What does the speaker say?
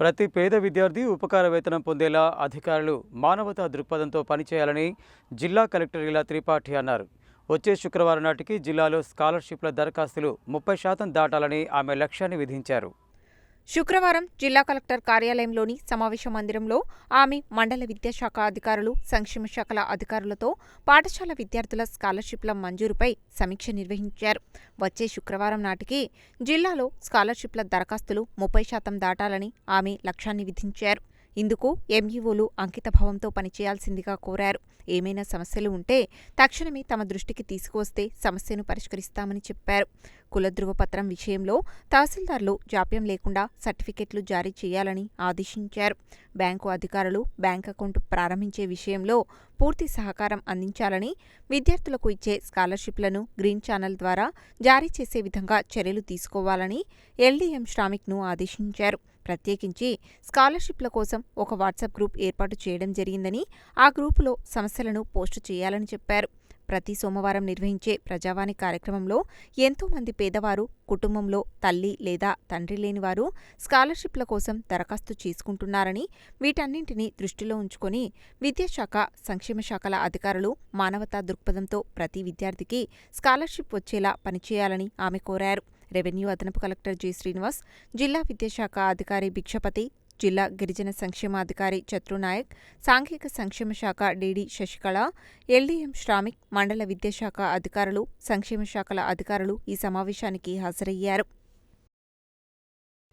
ప్రతి పేద విద్యార్థి ఉపకార వేతనం పొందేలా అధికారులు మానవతా దృక్పథంతో పనిచేయాలని జిల్లా కలెక్టర్ ఇలా త్రిపాఠి అన్నారు. వచ్చే శుక్రవారం నాటికి జిల్లాలో స్కాలర్షిప్ల దరఖాస్తులు ముప్పై శాతం దాటాలని ఆమె లక్ష్యాన్ని విధించారు. శుక్రవారం జిల్లా కలెక్టర్ కార్యాలయంలోని సమావేశ మందిరంలో ఆమె మండల విద్యాశాఖ అధికారులు సంక్షేమ శాఖల అధికారులతో పాఠశాల విద్యార్థుల స్కాలర్షిప్ల మంజూరుపై సమీక్ష నిర్వహించారు. వచ్చే శుక్రవారం నాటికి జిల్లాలో స్కాలర్షిప్ల దరఖాస్తులు ముప్పై శాతం దాటాలని ఆమె లక్ష్యాన్ని విధించారు. ఇందుకు ఎంఈఓలు అంకితభావంతో పనిచేయాల్సిందిగా కోరారు. ఏమైనా సమస్యలు ఉంటే తక్షణమే తమ దృష్టికి తీసుకువస్తే సమస్యను పరిష్కరిస్తామని చెప్పారు. కుల ధృవపత్రం విషయంలో తహసీల్దార్లు జాప్యం లేకుండా సర్టిఫికెట్లు జారీ చేయాలని ఆదేశించారు. బ్యాంకు అధికారులు బ్యాంక్ అకౌంట్ ప్రారంభించే విషయంలో పూర్తి సహకారం అందించాలని విద్యార్థులకు ఇచ్చే స్కాలర్షిప్లను గ్రీన్ ఛానల్ ద్వారా జారీ చేసే విధంగా చర్యలు తీసుకోవాలని ఎల్డీఎం శ్రామిక్ను ఆదేశించారు. ప్రత్యేకించి స్కాలర్షిప్ల కోసం ఒక వాట్సాప్ గ్రూప్ ఏర్పాటు చేయడం జరిగిందని ఆ గ్రూపులో సమస్యలను పోస్టు చేయాలని చెప్పారు. ప్రతి సోమవారం నిర్వహించే ప్రజావాణి కార్యక్రమంలో ఎంతోమంది పేదవారు కుటుంబంలో తల్లి లేదా తండ్రి లేని వారు స్కాలర్షిప్ల కోసం దరఖాస్తు చేసుకుంటున్నారని వీటన్నింటినీ దృష్టిలో ఉంచుకొని విద్యాశాఖ సంక్షేమ శాఖల అధికారులు మానవతా దృక్పథంతో ప్రతి విద్యార్థికి స్కాలర్షిప్ వచ్చేలా పనిచేయాలని ఆమె కోరారు. రెవెన్యూ అదనపు కలెక్టర్ జి శ్రీనివాస్ జిల్లా విద్యాశాఖ అధికారి భిక్షపతి జిల్లా గిరిజన సంక్షేమాధికారి చత్రునాయక్ సాంఘిక సంక్షేమ శాఖ డీడీ శశికళ ఎల్డీఎం శ్రామిక్ మండల విద్యాశాఖ అధికారులు సంక్షేమ శాఖల అధికారులు ఈ సమావేశానికి హాజరయ్యారు.